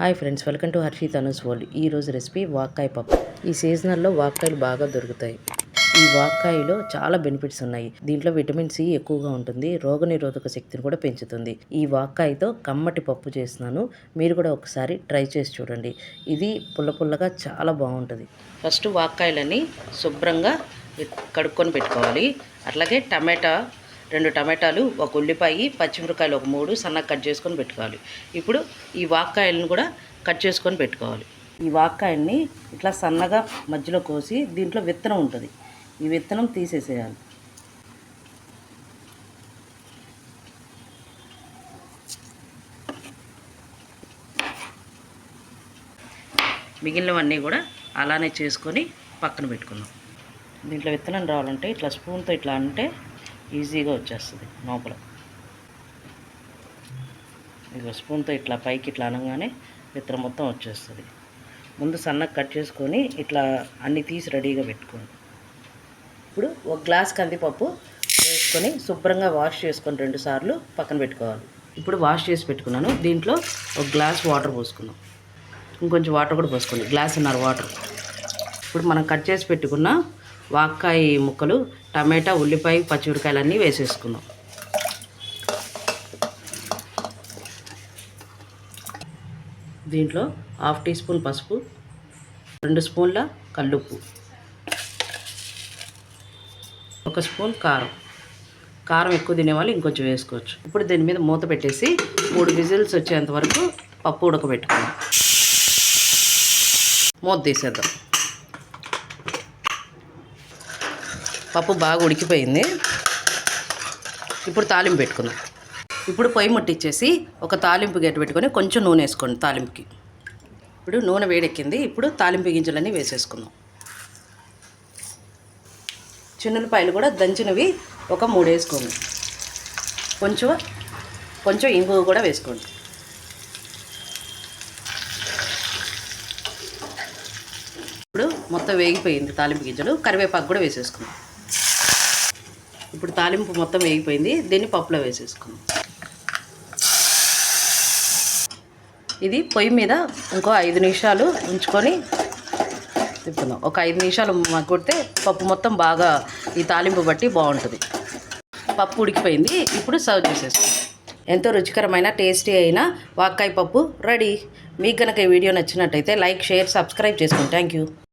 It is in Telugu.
Hi friends welcome to Harshi Tanu's world. ఈరోజు రెసిపీ వాక్కాయ పప్పు. ఈ సీజనల్లో వాక్కాయలు బాగా దొరుకుతాయి. ఈ వాక్కాయలో చాలా బెనిఫిట్స్ ఉన్నాయి. దీంట్లో విటమిన్ సి ఎక్కువగా ఉంటుంది రోగనిరోధక శక్తిని కూడా పెంచుతుంది. ఈ వాక్కాయతో కమ్మటి పప్పు చేస్తున్నాను. మీరు కూడా ఒకసారి ట్రై చేసి చూడండి. ఇది పుల్ల పుల్లగా చాలా బాగుంటుంది. ఫస్ట్ వాక్కాయలని శుభ్రంగా కడుక్కొని పెట్టుకోవాలి. అట్లాగే టమాటా రెండు టమాటాలు ఒక ఉల్లిపాయ పచ్చిమిరకాయలు ఒక మూడు సన్నగా కట్ చేసుకొని పెట్టుకోవాలి. ఇప్పుడు ఈ వాక్కాయలను కూడా కట్ చేసుకొని పెట్టుకోవాలి. ఈ వాక్కాయల్ని ఇట్లా సన్నగా మధ్యలో కోసి దీంట్లో విత్తనం ఉంటుంది. ఈ విత్తనం తీసేసేయాలి. మిగిలినవన్నీ కూడా అలానే చేసుకొని పక్కన పెట్టుకున్నాం దీంట్లో విత్తనం రావాలంటే ఇట్లా స్పూన్తో ఇట్లా అంటే ఈజీగా వచ్చేస్తుంది లోపల. ఇక స్పూన్తో ఇట్లా పైకి ఇట్లా అనగానే విత్తనం మొత్తం వచ్చేస్తుంది. ముందు సన్నగా కట్ చేసుకొని ఇట్లా అన్ని తీసి రెడీగా పెట్టుకోండి. ఇప్పుడు ఒక గ్లాస్ కందిపప్పు వేసుకొని శుభ్రంగా వాష్ చేసుకొని రెండు సార్లు పక్కన పెట్టుకోవాలి. ఇప్పుడు వాష్ చేసి పెట్టుకున్నాను. దీంట్లో ఒక గ్లాస్ వాటర్ పోసుకున్నాం ఇంకొంచెం వాటర్ కూడా పోసుకోండి. గ్లాస్ ఉన్నారు వాటర్. ఇప్పుడు మనం కట్ చేసి పెట్టుకున్న వాక్కాయ ముక్కలు టమాటా ఉల్లిపాయ పచ్చిమిరకాయలు అన్నీ వేసేసుకుందాం. దీంట్లో హాఫ్ టీ స్పూన్ పసుపు రెండు స్పూన్ల కల్లుప్పు ఒక స్పూన్ కారం. కారం ఎక్కువ తినేవాళ్ళు ఇంకొంచెం వేసుకోవచ్చు. ఇప్పుడు దీని మీద మూత పెట్టేసి మూడు విజిల్స్ వచ్చేంత వరకు పప్పు ఉడకబెట్టుకోవాలి మూత తీసేద్దాం. పప్పు బాగా ఉడికిపోయింది. ఇప్పుడు తాలింపు పెట్టుకుందాం. ఇప్పుడు పొయ్యి ముట్టించేసి ఒక తాలింపు గట్టి పెట్టుకొని కొంచెం నూనె వేసుకోండి తాలింపుకి. ఇప్పుడు నూనె వేడెక్కింది. ఇప్పుడు తాలింపు గింజలన్నీ వేసేసుకుందాం. చిన్నులపాయలు కూడా దంచినవి ఒక మూడు వేసుకోండి. కొంచెం కొంచెం ఇంగు కూడా వేసుకోండి. ఇప్పుడు మొత్తం వేగిపోయింది తాలింపు గింజలు. కరివేపాకు కూడా వేసేసుకుందాం. ఇప్పుడు తాలింపు మొత్తం వేగిపోయింది. దీన్ని పప్పులో వేసేసుకుందాం. ఇది పొయ్యి మీద ఇంకో ఐదు నిమిషాలు ఉంచుకొని తిప్పుకుందాం. ఒక ఐదు నిమిషాలు కొడితే పప్పు మొత్తం బాగా ఈ తాలింపు బట్టి బాగుంటుంది. పప్పు ఉడికిపోయింది. ఇప్పుడు సర్వ్ చేసేసుకుందాం. ఎంతో రుచికరమైన టేస్టీ అయిన వాక్కాయ పప్పు రెడీ. మీకు కనుక ఈ వీడియో నచ్చినట్టయితే లైక్ షేర్ సబ్స్క్రైబ్ చేసుకోండి థ్యాంక్ యూ